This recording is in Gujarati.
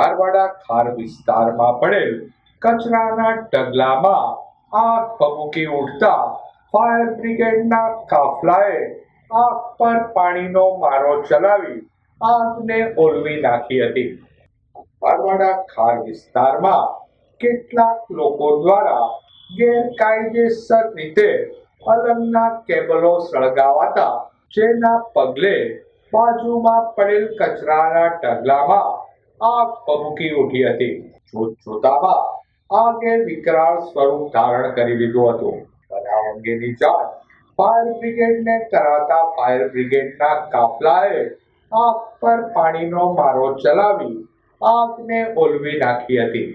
બારવાડા ખાર વિસ્તારમાં પડેલ કચરાના ઢગલામાં આગ ભભૂકી ઉઠતા ફાયર બ્રિગેડના કાફલાએ આગ પર પાણીનો મારો ચલાવી આગને ઓલવી નાખી હતી. બારવાડા ખાર વિસ્તારમાં કેટલાક લોકો દ્વારા ગેરકાયદેસર રીતે અલંગના કેબલો સળગાવાતા, જેના પગલે બાજુમાં પડેલ કચરાના ઢગલામાં આગ પમુકી ઉઠી હતી. જોત જોતામાં આગે વિકરાળ સ્વરૂપ ધારણ કરી લીધું હતું. બનાવ અંગેની જાણ ફાયર બ્રિગેડને કરાતા ફાયર બ્રિગેડના કાફલાએ આગ પર પાણીનો મારો ચલાવી આગને ઓલવી નાખી હતી.